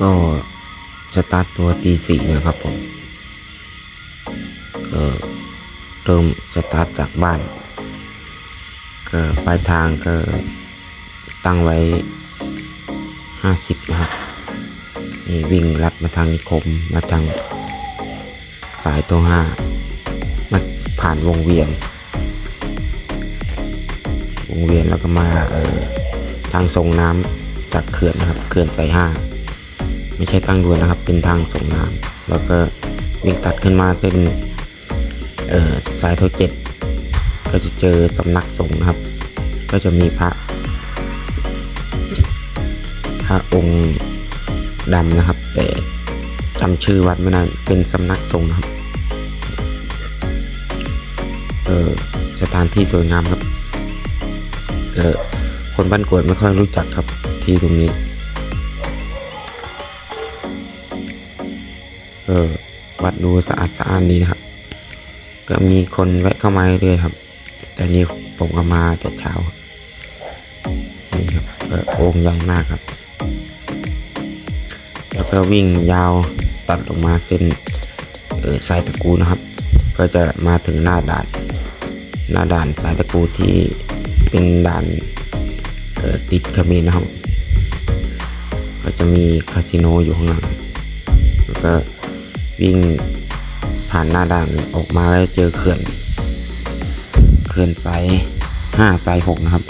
ก็สตาร์ทตัวตีสี่นะครับผมก็เริ่มสตาร์ทจากบ้าน ก็ปลายทางก็ตั้งไว้ห้าสิบนะครับนี่วิ่งลัดมาทางนิคมมาทางสายตัวห้ามาผ่านวงเวียน วงเวียนแล้วก็มาเออทางส่งน้ำจากเขื่อนนะครับเขื่อนไปห้า ไม่ใช่ทางด่วนนะครับ เป็นทางส่งน้ำแล้วก็วิ่งตัดขึ้นมาเส้นเอ่อสายโทเจ็ดก็จะเจอสำนักสงฆ์นะครับ ก็จะมีพระพระองค์ดำนะครับ แต่จำชื่อวัดไม่ได้เป็นสำนักสงฆ์นะครับเออสถานที่สวยงามครับเออคนบ้านกวดไม่ค่อยรู้จักครับที่ตรงนี้ เออ วัดดูสะอาดสะอาดดีนะครับก็มีคนแวะเข้ามาเรื่อยครับ แต่นี่ผมก็มาแต่เช้านี่ครับเออโอ่งใหญ่มากครับ แล้วก็วิ่งยาวตัดลงมาเส้นเออสายตะกูนะครับ ก็จะมาถึงหน้าด่าน หน้าด่านสายตะกูที่เป็นด่านเออติดเขมรนะครับ ก็จะมีคาสิโนอยู่ข้างหลังแล้วก็ วิ่งผ่านหน้าด่านออกมาแล้วเจอเขื่อน เขื่อนสายห้าสายหกนะครับ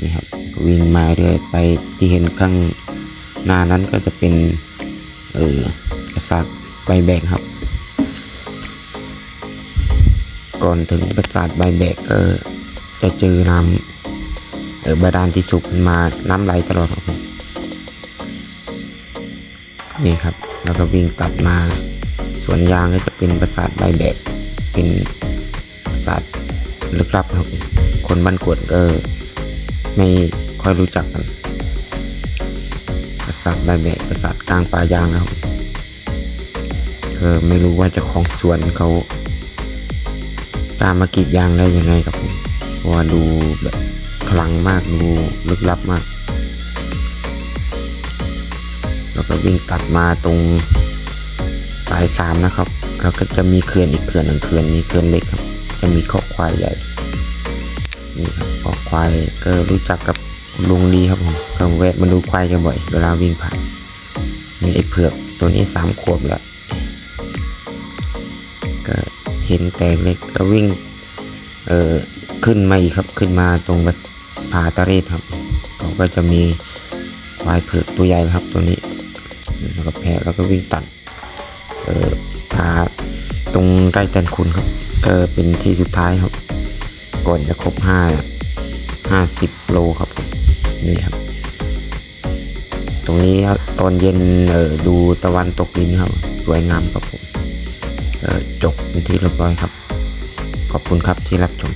นี่ครับวิ่งมาเรื่อยไปที่เห็นข้างหน้านั้นก็จะเป็นเออปราสาทใบแบกครับ ก่อนถึงปราสาทใบแบกก็จะเจอน้ำเออบาดาลที่สุกมาน้ำไหลตลอดครับนี่ครับ แล้วก็วิ่งตัดมา สวนยางก็จะเป็นปราสาทใบแบกเป็นปราสาทลึกลับครับคนบ้านกวดก็ไม่ค่อยรู้จักกัน ปราสาทใบแบกปราสาทกลางป่ายางนะครับเออไม่รู้ว่าจะของสวนเขาตามมากรีดยางได้ยังไงครับผมว่าดูแบบขลังมากดูลึกลับมาก แล้วก็วิ่งตัดมาตรงสายสามนะครับ แล้วก็จะมีเขื่อนอีกเขื่อนหนึ่งเขื่อนนี้เขื่อนเล็กครับ จะมีข้อควายใหญ่นี่ครับข้อควายก็รู้จักกับลุงลีครับผมก็แวะมาดูควายกันบ่อย เวลาวิ่งผ่านนี่ไอ้เผือกตัวนี้สามขวบแล้วก็เห็นแต่เล็กก็วิ่งเอ่อขึ้นมาอีกครับขึ้นมาตรงผาตะเรศครับเขาก็จะมีควายเผือกตัวใหญ่ครับตัวนี้ แล้วก็แพะแล้วก็วิ่งตัดเออผาตรงใกล้จันคุณครับ ก็เป็นที่สุดท้ายครับ ก่อนจะครบห้าห้าสิบโลครับผมนี่ครับ ตรงนี้ครับตอนเย็นเออดูตะวันตกดินครับ สวยงามครับผมออจบเป็นที่เรียบร้อยครับ ขอบคุณครับที่รับชม